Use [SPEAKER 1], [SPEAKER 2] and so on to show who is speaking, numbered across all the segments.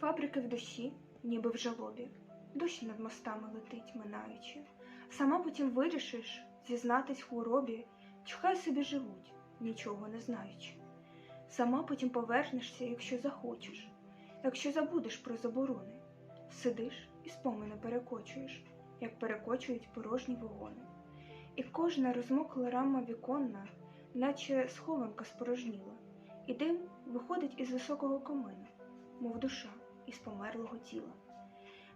[SPEAKER 1] Фабрики в душі, ніби в жалобі, дощ над мостами летить, минаючи. Сама потім вирішиш зізнатись хворобі, чи хай собі живуть, нічого не знаючи. Сама потім повернешся, якщо захочеш, якщо забудеш про заборони. Сидиш і спомини перекочуєш, як перекочують порожні вагони. І кожна розмокла рама віконна, наче схованка спорожніла, і дим виходить із високого комина, мов душа із померлого тіла.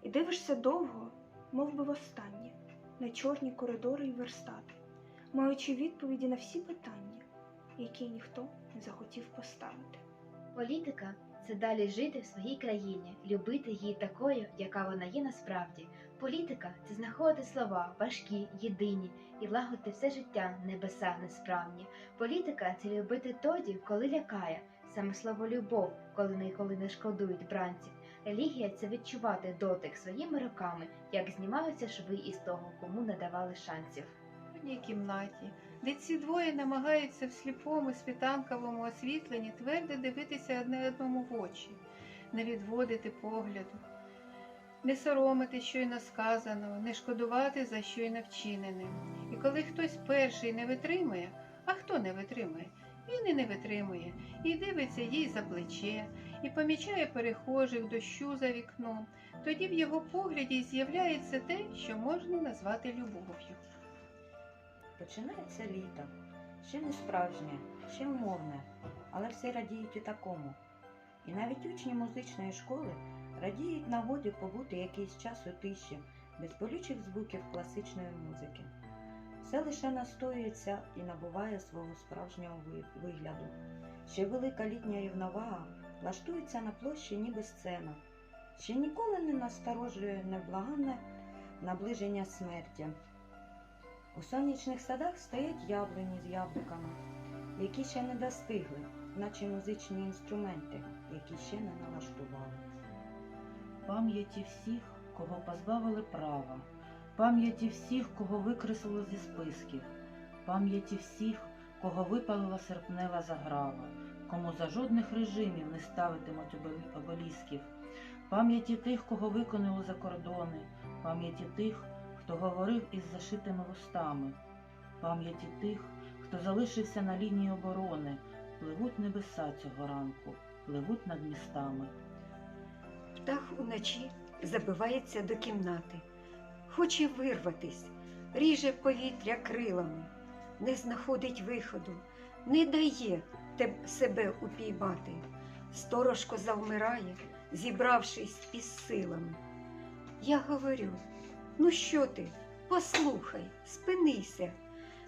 [SPEAKER 1] І дивишся довго, мов би востаннє, на чорні коридори й верстати, маючи відповіді на всі питання, які ніхто не захотів поставити.
[SPEAKER 2] Політика це далі жити в своїй країні, любити її такою, яка вона є насправді. Політика це знаходити слова важкі, єдині і лагодити все життя небеса несправні. Політика це любити тоді, коли лякає. Саме слово любов, коли ніколи не шкодують бранців. Релігія це відчувати дотик своїми руками, як знімаються шви із того, кому не давали шансів.
[SPEAKER 3] одній кімнаті, де ці двоє намагаються в сліпому світанковому освітленні твердо дивитися одне одному в очі, не відводити погляду, не соромити щойно сказаного, не шкодувати за щойно вчинене. І коли хтось перший не витримує, а хто не витримує? Він і не витримує, і дивиться їй за плече, і помічає перехожих дощу за вікном. Тоді в його погляді з'являється те, що можна назвати любов'ю.
[SPEAKER 4] Починається літо, ще не справжнє, ще умовне, але всі радіють і такому. І навіть учні музичної школи радіють нагоді побути якийсь час у тиші, без болючих звуків класичної музики. Все лише настоюється і набуває свого справжнього вигляду. Ще велика літня рівновага влаштується на площі ніби сцена, ще ніколи не насторожує неблаганне наближення смерті. У сонячних садах стоять яблуні з яблуками, які ще не достигли, наче музичні інструменти, які ще не налаштували.
[SPEAKER 5] пам'яті всіх, кого позбавили права, пам'яті всіх, кого викреслили зі списків, пам'яті всіх, кого випалила серпнева заграва, кому за жодних режимів не ставитимуть обелі- обелісків, пам'яті тих, кого виконали за кордони, пам'яті тих, хто говорив із зашитими вустами, пам'яті тих, хто залишився на лінії оборони, пливуть небеса цього ранку, пливуть над містами.
[SPEAKER 6] Птах уночі забивається до кімнати, хоче вирватись, ріже повітря крилами, не знаходить виходу, не дає себе упіймати. Сторожко завмирає, зібравшись із силами. Я говорю: ну що ти, послухай, спинися,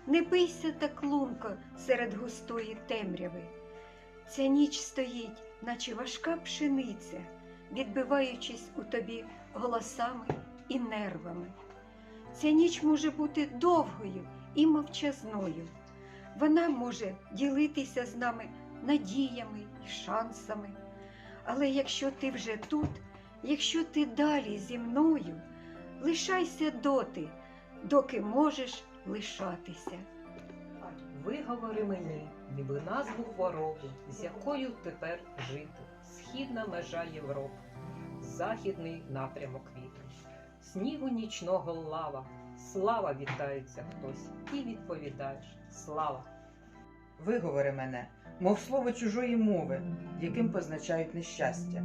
[SPEAKER 6] не бийся так лунко серед густої темряви. Ця ніч стоїть, наче важка пшениця відбиваючись у тобі голосами і нервами. Ця ніч може бути довгою і мовчазною. Вона може ділитися з нами надіями і шансами. Але якщо ти вже тут, якщо ти далі зі мною, лишайся доти, доки можеш лишатися.
[SPEAKER 7] Виговори мені, ніби назву хвороби, з якою тепер жити. Східна межа Європи, західний напрямок вітру. Снігу нічного лава, слава вітається хтось, і відповідаєш слава.
[SPEAKER 8] Виговори мене, мов слово чужої мови, яким позначають нещастя.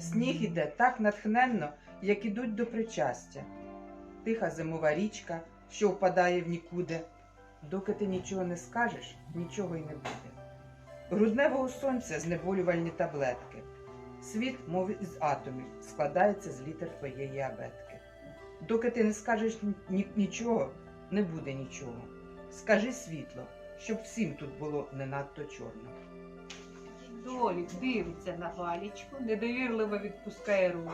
[SPEAKER 8] Сніг іде так натхненно, як ідуть до причастя. Тиха зимова річка, що впадає в нікуди. Доки ти нічого не скажеш, нічого й не буде. Грудневого сонця знеболювальні таблетки. Світ, мов із атомів, складається з літер твоєї абетки. Доки ти не скажеш нічого, не буде нічого. Скажи світло, щоб всім тут було не надто чорно.
[SPEAKER 3] Долік дивиться на Валічку, недовірливо відпускає руку.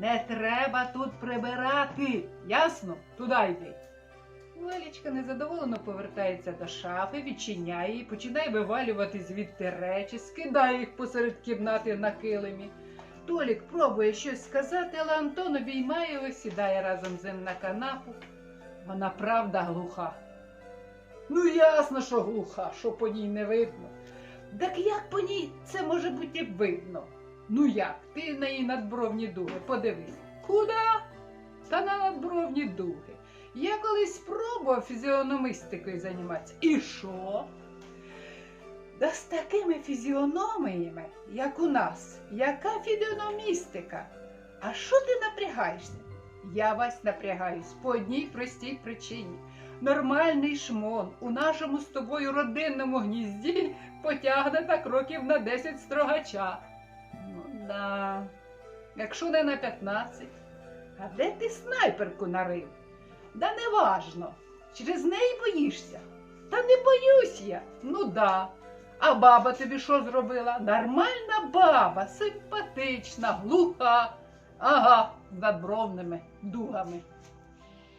[SPEAKER 3] Не треба тут прибирати. Ясно? Туди йди. Валічка незадоволено повертається до шафи, відчиняє її, починає вивалювати звідти речі, скидає їх посеред кімнати на килимі. Толік пробує щось сказати, але Антон обіймає його, сідає разом з ним на канапу. Вона правда глуха. Ну, ясно, що глуха, що по ній не видно. Так як по ній це може бути видно? Ну як? Ти на її надбровні дуги, подивись. Куда? Та на надбровні дуги. Я колись спробував фізіономістикою займатися. І що? Да з такими фізіономіями, як у нас, яка фізіономістика? А що ти напрягаєшся? Я вас напрягаюсь по одній простій причині. Нормальний шмон у нашому з тобою родинному гнізді потягне так років на 10 строгача. Ну да. Якщо не на 15. А де ти снайперку нарив? Да неважно. Через неї боїшся. Та не боюсь я. Ну да. А баба тобі що зробила? Нормальна баба, симпатична, глуха. Ага, з надбровними дугами.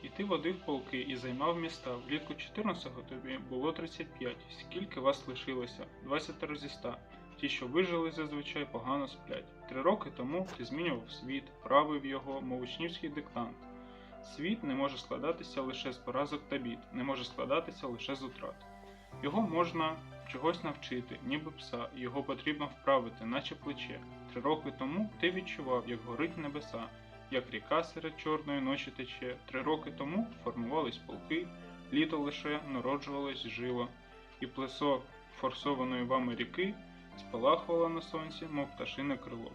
[SPEAKER 9] І ти водив полки і займав міста. Влітку 14-го тобі було 35. Скільки вас лишилося? 20 зі 100. Ті, що вижили, зазвичай погано сплять. Три роки тому ти змінював світ, правив його, мов учнівський диктант. Світ не може складатися лише з поразок та бід, не може складатися лише з утрат. Його можна чогось навчити, ніби пса, його потрібно вправити, наче плече. Три роки тому ти відчував, як горить небеса, як ріка серед чорної ночі тече. Три роки тому формувались полки, літо лише народжувалось жило, і плесо форсованої вами ріки спалахувало на сонці, мов пташине крило.